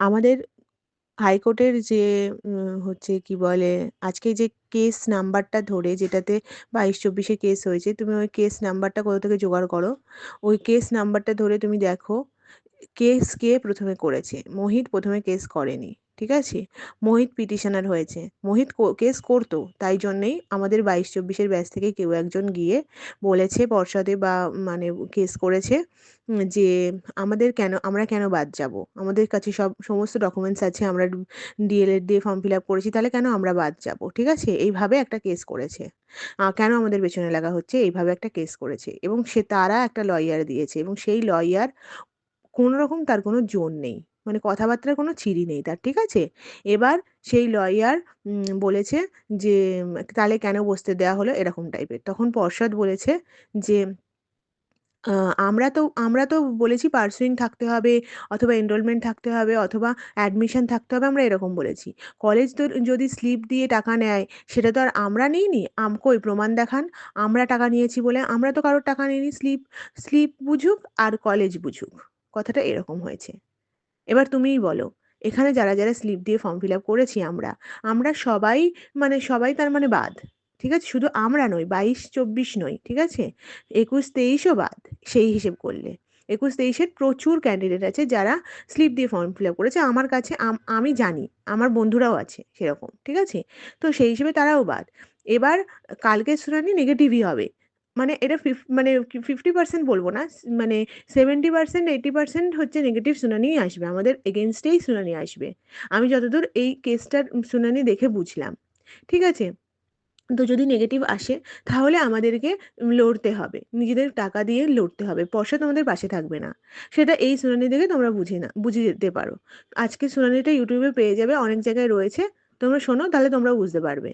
আমাদের হাইকোর্টের যে হচ্ছে কি বলে, আজকে যে কেস নাম্বারটা ধরে, যেটাতে বাইশ চব্বিশে কেস হয়েছে, তুমি ওই কেস নাম্বারটা কোথা থেকে জোগাড় করো? ওই কেস নাম্বারটা ধরে তুমি দেখো কেস কে প্রথমে করেছে, মোহিত প্রথমে কেস করেনি। ঠিক আছে? মোহিত পিটিশনার হয়েছে। মোহিত কেস করতো, তাই জন্যেই আমাদের বাইশ চব্বিশের ব্যাচ থেকে কেউ একজন গিয়ে বলেছে, পর্ষদে বা মানে কেস করেছে যে আমাদের কেন, আমরা কেন বাদ যাব? আমাদের কাছে সব, সমস্ত ডকুমেন্টস আছে, আমরা ডিএলএড দিয়ে ফর্ম ফিল আপ করেছি, তাহলে কেন আমরা বাদ যাব? ঠিক আছে? এইভাবে একটা কেস করেছে। কেন আমাদের পেছনে লাগা হচ্ছে? এইভাবে একটা কেস করেছে। এবং সে, তারা একটা লয়ার দিয়েছে। এবং সেই লয়ার কোনো রকম তার কোনো জোর নেই। মানে কথাবার্তার কোনো ছিরি নেই তার, ঠিক আছে? এবার সেই লয়ার বলেছে যে, তাহলে কেন বসতে দেওয়া হলো? এরকম টাইপের তখন পর্ষদ বলেছে যে আমরা তো আমরা তো বলেছি পার্সুইং থাকতে হবে, অথবা এনরোলমেন্ট থাকতে হবে, অথবা অ্যাডমিশন থাকতে হবে, আমরা এরকম বলেছি। কলেজ তো যদি স্লিপ দিয়ে টাকা নেয়, সেটা তো আর আমরা নিইনি কই প্রমাণ দেখান, আমরা টাকা নিয়েছি বলে আমরা তো কারোর টাকা নিইনি স্লিপ স্লিপ বুঝুক আর কলেজ বুঝুক। কথাটা এরকম হয়েছে। এবার তুমিই বলো, এখানে যারা যারা স্লিপ দিয়ে ফর্ম ফিল আপ করেছি আমরা আমরা সবাই মানে সবাই তার মানে বাদ, ঠিক আছে? শুধু আমরা নই, বাইশ, চব্বিশ নই, ঠিক আছে? একুশ, তেইশও বাদ, সেই হিসেব করলে। একুশ, তেইশের প্রচুর ক্যান্ডিডেট আছে যারা স্লিপ দিয়ে ফর্ম ফিল আপ করেছে, আমার কাছে, আমি জানি, আমার বন্ধুরাও আছে সেরকম, ঠিক আছে? তো সেই হিসেবে তারাও বাদ। এবার কালকে শুনানি নেগেটিভই হবে। মানে এটা ফিফ মানে ফিফটি পার্সেন্ট বলব না মানে সেভেন্টি পার্সেন্ট এইটি পার্সেন্ট হচ্ছে নেগেটিভ শুনানিই আসবে, আমাদের এগেনস্টেই শুনানি আসবে। আমি যতদূর এই কেসটার শুনানি দেখে বুঝলাম, ঠিক আছে? তো যদি নেগেটিভ আসে, তাহলে আমাদেরকে লড়তে হবে, নিজেদের টাকা দিয়ে লড়তে হবে, পয়সা তোমাদের পাশে থাকবে না। সেটা এই শুনানি দেখে তোমরা বুঝে না, বুঝে যেতে পারো। আজকে শুনানিটা ইউটিউবে পেয়ে যাবে, অনেক জায়গায় রয়েছে, তোমরা শোনো, তাহলে তোমরা বুঝতে পারবে।